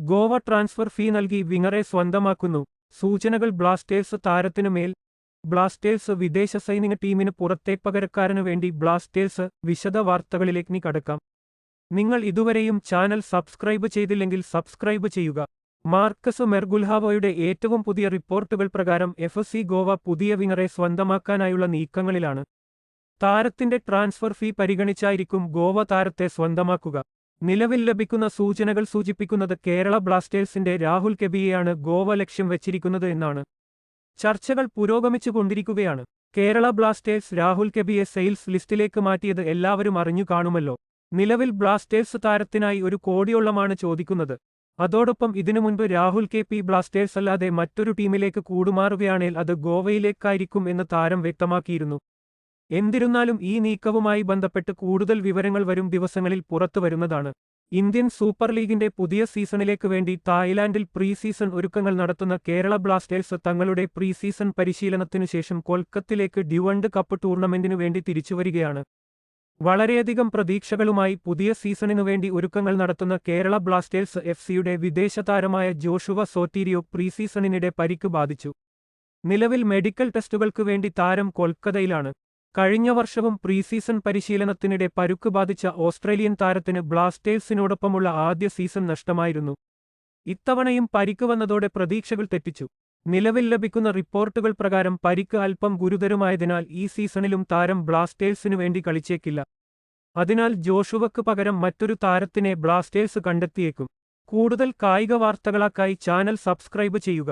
Goa transfer fee നൽകി വിങ്ങറെ സ്വന്തമാക്കുന്നു. സൂചനകൾ Blasters താരത്തിനു മേൽ. ബ്ലാസ്റ്റേഴ്സ് വിദേശ സൈനിക ടീമിന് പുറത്തേക്ക് പകരക്കാരനു വേണ്ടി ബ്ലാസ്റ്റേഴ്സ് വിശദ വാർത്തകളിലേക്ക് നീ കടക്കാം. നിങ്ങൾ ഇതുവരെയും ചാനൽ സബ്സ്ക്രൈബ് ചെയ്തില്ലെങ്കിൽ സബ്സ്ക്രൈബ് ചെയ്യുക. മാർക്കസ് മെർഗുൽഹാവോയുടെ ഏറ്റവും പുതിയ റിപ്പോർട്ടുകൾ പ്രകാരം എഫ് സി ഗോവ പുതിയ വിങ്ങറെ സ്വന്തമാക്കാനായുള്ള നീക്കങ്ങളിലാണ്. താരത്തിന്റെ ട്രാൻസ്ഫർ ഫീ പരിഗണിച്ചായിരിക്കും ഗോവ താരത്തെ സ്വന്തമാക്കുക. നിലവിൽ ലഭിക്കുന്ന സൂചനകൾ സൂചിപ്പിക്കുന്നത് കേരള ബ്ലാസ്റ്റേഴ്സിന്റെ രാഹുൽ കെബിയെയാണ് ഗോവ ലക്ഷ്യം വെച്ചിരിക്കുന്നത് എന്നാണ്. ചർച്ചകൾ പുരോഗമിച്ചുകൊണ്ടിരിക്കുകയാണ് കേരള ബ്ലാസ്റ്റേഴ്സ് രാഹുൽ കെബിയെ സെയിൽസ് ലിസ്റ്റിലേക്ക് മാറ്റിയത് എല്ലാവരും അറിഞ്ഞു കാണുമല്ലോ. നിലവിൽ ബ്ലാസ്റ്റേഴ്സ് താരത്തിനായി ഒരു കോടിയോളമാണ് ചോദിക്കുന്നത്. അതോടൊപ്പം ഇതിനു മുൻപ് രാഹുൽ കെ പി ബ്ലാസ്റ്റേഴ്സ് അല്ലാതെ മറ്റൊരു ടീമിലേക്ക് കൂടുമാറുകയാണെങ്കിൽ അത് ഗോവയിലേക്കായിരിക്കും എന്ന് താരം വ്യക്തമാക്കിയിരുന്നു. എന്നിരുന്നാലും ഈ നീക്കവുമായി ബന്ധപ്പെട്ട് കൂടുതൽ വിവരങ്ങൾ വരും ദിവസങ്ങളിൽ പുറത്തുവരുന്നതാണ് ഇന്ത്യൻ സൂപ്പർ ലീഗിന്റെ പുതിയ സീസണിലേക്ക് വേണ്ടി തായ്ലാന്റിൽ പ്രീ സീസൺ ഒരുക്കങ്ങൾ നടത്തുന്ന കേരള ബ്ലാസ്റ്റേഴ്സ് തങ്ങളുടെ പ്രീ സീസൺ പരിശീലനത്തിനു ശേഷം കൊൽക്കത്തിലേക്ക് ഡ്യുവണ്ട് കപ്പ് ടൂർണമെന്റിനു വേണ്ടി തിരിച്ചുവരികയാണ്. വളരെയധികം പ്രതീക്ഷകളുമായി പുതിയ സീസണിനു വേണ്ടി ഒരുക്കങ്ങൾ നടത്തുന്ന കേരള ബ്ലാസ്റ്റേഴ്സ് എഫ് സിയുടെ വിദേശ താരമായ ജോഷുവ സോറ്റീരിയോ പ്രീ സീസണിനിടെ പരിക്ക് ബാധിച്ചു. നിലവിൽ മെഡിക്കൽ ടെസ്റ്റുകൾക്ക് വേണ്ടി താരം കൊൽക്കത്തയിലാണ്. കഴിഞ്ഞ വർഷവും പ്രീസീസൺ പരിശീലനത്തിനിടെ പരുക്ക് ബാധിച്ച ഓസ്ട്രേലിയൻ താരത്തിന് ബ്ലാസ്റ്റേഴ്സിനോടൊപ്പമുള്ള ആദ്യ സീസൺ നഷ്ടമായിരുന്നു. ഇത്തവണയും പരിക്ക് വന്നതോടെ പ്രതീക്ഷകൾ തെറ്റിച്ചു. നിലവിൽ ലഭിക്കുന്ന റിപ്പോർട്ടുകൾ പ്രകാരം പരിക്ക് അല്പം ഗുരുതരമായതിനാൽ ഈ സീസണിലും താരം ബ്ലാസ്റ്റേഴ്സിനു വേണ്ടി കളിച്ചേക്കില്ല. അതിനാൽ ജോഷുവക്ക് പകരം മറ്റൊരു താരത്തിനെ ബ്ലാസ്റ്റേഴ്സ് കണ്ടെത്തിയേക്കും. കൂടുതൽ കായിക വാർത്തകളാക്കായി ചാനൽ സബ്സ്ക്രൈബ് ചെയ്യുക.